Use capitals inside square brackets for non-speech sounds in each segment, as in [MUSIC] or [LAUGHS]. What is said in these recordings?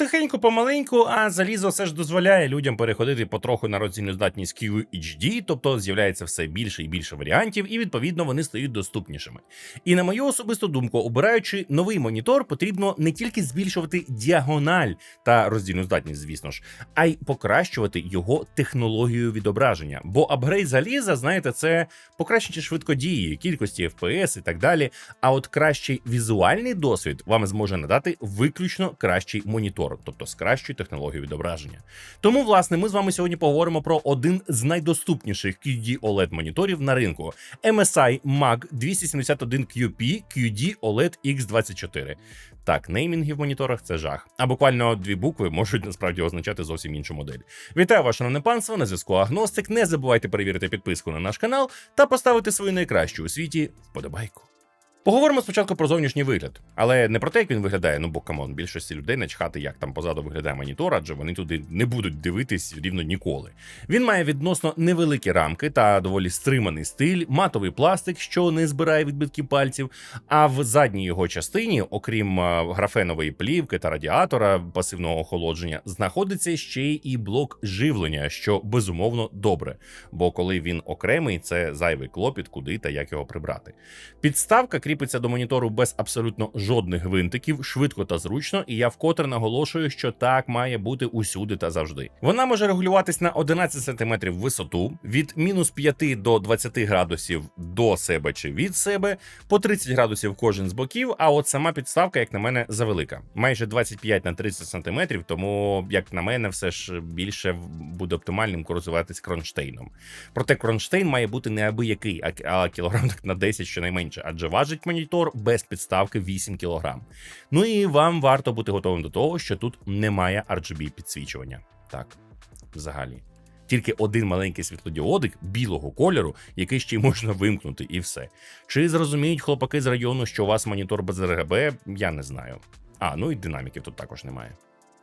Потихеньку, помаленьку, а залізо все ж дозволяє людям переходити потроху на роздільну здатність QHD, тобто з'являється все більше і більше варіантів, і відповідно вони стають доступнішими. І на мою особисту думку, обираючи новий монітор, потрібно не тільки збільшувати діагональ та роздільну здатність, звісно ж, а й покращувати його технологію відображення. Бо апгрейд заліза, знаєте, це покращення швидкодії, кількості FPS і так далі. А от кращий візуальний досвід вам зможе надати виключно кращий монітор, тобто з кращою технологією відображення. Тому, власне, ми з вами сьогодні поговоримо про один з найдоступніших QD OLED моніторів на ринку MSI Mag 271 QP QD OLED X24. Так, неймінги в моніторах це жах. А буквально дві букви можуть насправді означати зовсім іншу модель. Вітаю вас, шановне панство, на зв'язку Агностик. Не забувайте перевірити підписку на наш канал та поставити свою найкращу у світі вподобайку. Поговоримо спочатку про зовнішній вигляд, але не про те, як він виглядає. Ну бо камон, більшості людей начхати, як там позаду виглядає монітор, адже вони туди не будуть дивитись рівно ніколи. Він має відносно невеликі рамки та доволі стриманий стиль, матовий пластик, що не збирає відбитків пальців. А в задній його частині, окрім е, графенової плівки та радіатора пасивного охолодження, знаходиться ще й блок живлення, що безумовно добре. Бо коли він окремий, це зайвий клопіт, куди та як його прибрати. Підставка кріпиться до монітору без абсолютно жодних гвинтиків, швидко та зручно, і я вкотре наголошую, що так має бути усюди та завжди. Вона може регулюватись на 11 см висоту, від мінус 5 до 20 градусів до себе чи від себе, по 30 градусів кожен з боків. А от сама підставка, як на мене, завелика. Майже 25 на 30 см, тому, як на мене, все ж більше буде оптимальним користуватись кронштейном. Проте кронштейн має бути неабиякий, а- а кілограм так на 10 щонайменше, адже важить монітор без підставки 8 кг. Ну і вам варто бути готовим до того, що тут немає RGB підсвічування. Так, взагалі. Тільки один маленький світлодіодик білого кольору, який ще й можна вимкнути, і все. Чи зрозуміють хлопаки з району, що у вас монітор без РГБ, я не знаю. А, ну і динаміків тут також немає.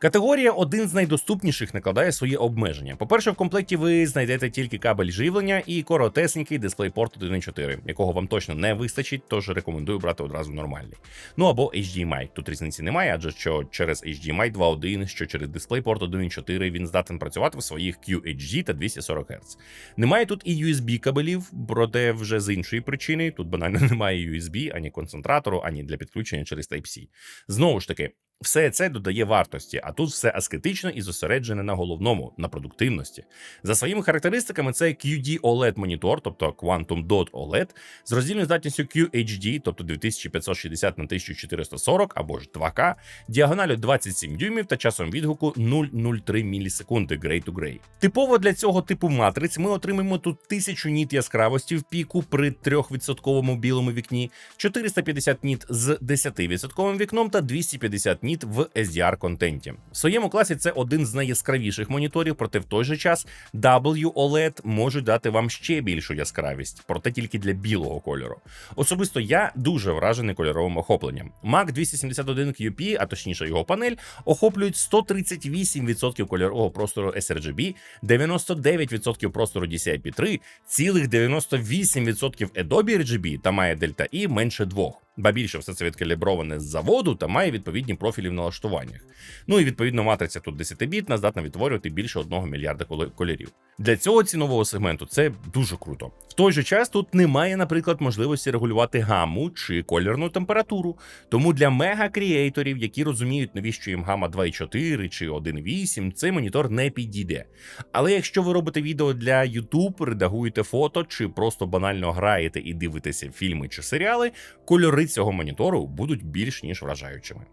Категорія один з найдоступніших накладає свої обмеження. По-перше, в комплекті ви знайдете тільки кабель живлення і коротесенький DisplayPort 1.4, якого вам точно не вистачить, тож рекомендую брати одразу нормальний. Ну або HDMI. Тут різниці немає, адже що через HDMI 2.1, що через DisplayPort 1.4 він здатен працювати в своїх QHD та 240 Гц. Немає тут і USB кабелів, проте вже з іншої причини. Тут банально [LAUGHS] немає USB, ані концентратору, ані для підключення через Type-C. Знову ж таки, все це додає вартості, а тут все аскетично і зосереджене на головному, на продуктивності. За своїми характеристиками, це QD OLED монітор, тобто Quantum Dot OLED, з роздільною здатністю QHD, тобто 2560 на 1440 або ж 2К, діагоналю 27 дюймів та часом відгуку 0,03 мілісекунди Gray to Gray. Типово для цього типу матриць ми отримаємо тут 1000 ніт яскравості в піку при 3% білому вікні, 450 ніт з 10% вікном та 250 ніт в SDR контенті. В своєму класі це один з найяскравіших моніторів, проте в той же час WOLED можуть дати вам ще більшу яскравість, проте тільки для білого кольору. Особисто я дуже вражений кольоровим охопленням. Mac 271 QP, а точніше його панель, охоплюють 138% кольорового простору sRGB, 99% простору DCI-P3, цілих 98% Adobe RGB та має Delta E менше двох. Ба більше все це відкаліброване з заводу та має відповідні профілі в налаштуваннях. Ну і відповідно матриця тут 10-бітна, здатна відтворювати більше 1 мільярда кольорів. Для цього цінового сегменту це дуже круто. В той же час тут немає, наприклад, можливості регулювати гаму чи кольорну температуру. Тому для мега-кріейторів, які розуміють, навіщо їм гама 2.4 чи 1.8, цей монітор не підійде. Але якщо ви робите відео для YouTube, редагуєте фото чи просто банально граєте і дивитеся фільми чи серіали, кольори цього монітору будуть більш ніж вражаючими.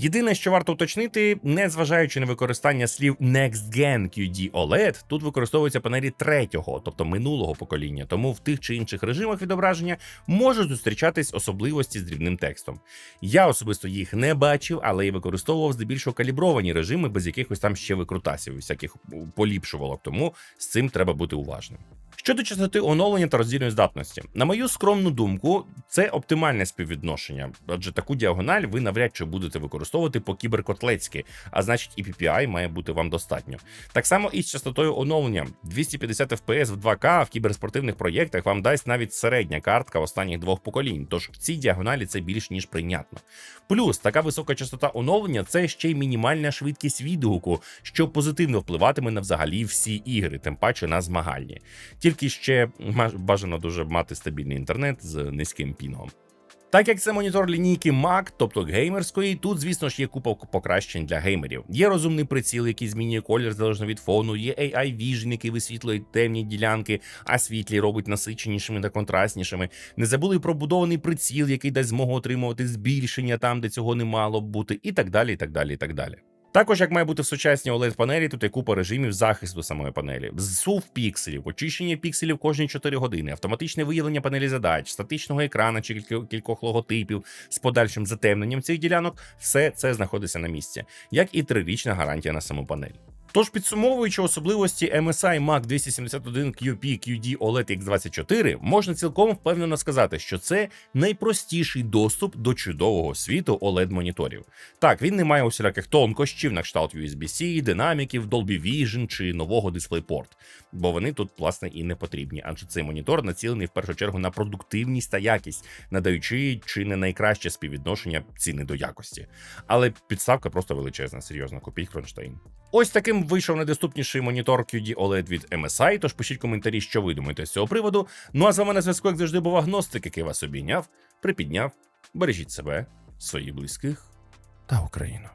Єдине, що варто уточнити, не зважаючи на використання слів Next Gen QD OLED, тут використовуються панелі третього, тобто минулого покоління, тому в тих чи інших режимах відображення можуть зустрічатись особливості з дрібним текстом. Я особисто їх не бачив, але й використовував здебільшого калібровані режими без якихось там ще викрутасів, всяких поліпшувалок, тому з цим треба бути уважним. Щодо частоти оновлення та роздільної здатності, на мою скромну думку, це оптимальне співвідношення, адже таку діагональ ви навряд чи будете використовувати по кіберкотлецьки, а значить і PPI має бути вам достатньо. Так само і з частотою оновлення 250 FPS в 2К в кіберспортивних проєктах вам дасть навіть середня картка останніх двох поколінь, тож в цій діагоналі це більш ніж прийнятно. Плюс така висока частота оновлення це ще й мінімальна швидкість відгуку, що позитивно впливатиме на взагалі всі ігри, тим паче на змагальні. Тільки ще бажано дуже мати стабільний інтернет з низьким пінгом. Так як це монітор лінійки Mac, тобто геймерської, тут, звісно ж, є купа покращень для геймерів. Є розумний приціл, який змінює колір залежно від фону, є AI Vision, який висвітлює темні ділянки, а світлі робить насиченішими та контрастнішими. Не забули про будований приціл, який дасть змогу отримувати збільшення там, де цього не мало б бути, і так далі. і так далі, і так далі. Також, як має бути в сучасній oled панелі, тут є купа режимів захисту самої панелі, зсув пікселів, очищення пікселів кожні 4 години, автоматичне виявлення панелі задач, статичного екрана чи кілько- кількох логотипів з подальшим затемненням цих ділянок, все це знаходиться на місці, як і трирічна гарантія на саму панель. Тож, підсумовуючи особливості MSI Mac 271 QP QD OLED X24, можна цілком впевнено сказати, що це найпростіший доступ до чудового світу oled моніторів. Так, він не має усіляких тонкощів на кшталт USB-C, динаміків, Dolby Vision чи нового DisplayPort, бо вони тут власне і не потрібні, адже цей монітор націлений в першу чергу на продуктивність та якість, надаючи чи не найкраще співвідношення ціни до якості. Але підставка просто величезна, серйозно, купіть кронштейн. Ось таким вийшов найдоступніший монітор QD OLED від MSI, тож пишіть коментарі, що ви думаєте з цього приводу. Ну а з вами на зв'язку, як завжди, був агностик, який вас обійняв, припідняв. Бережіть себе, своїх близьких та Україну.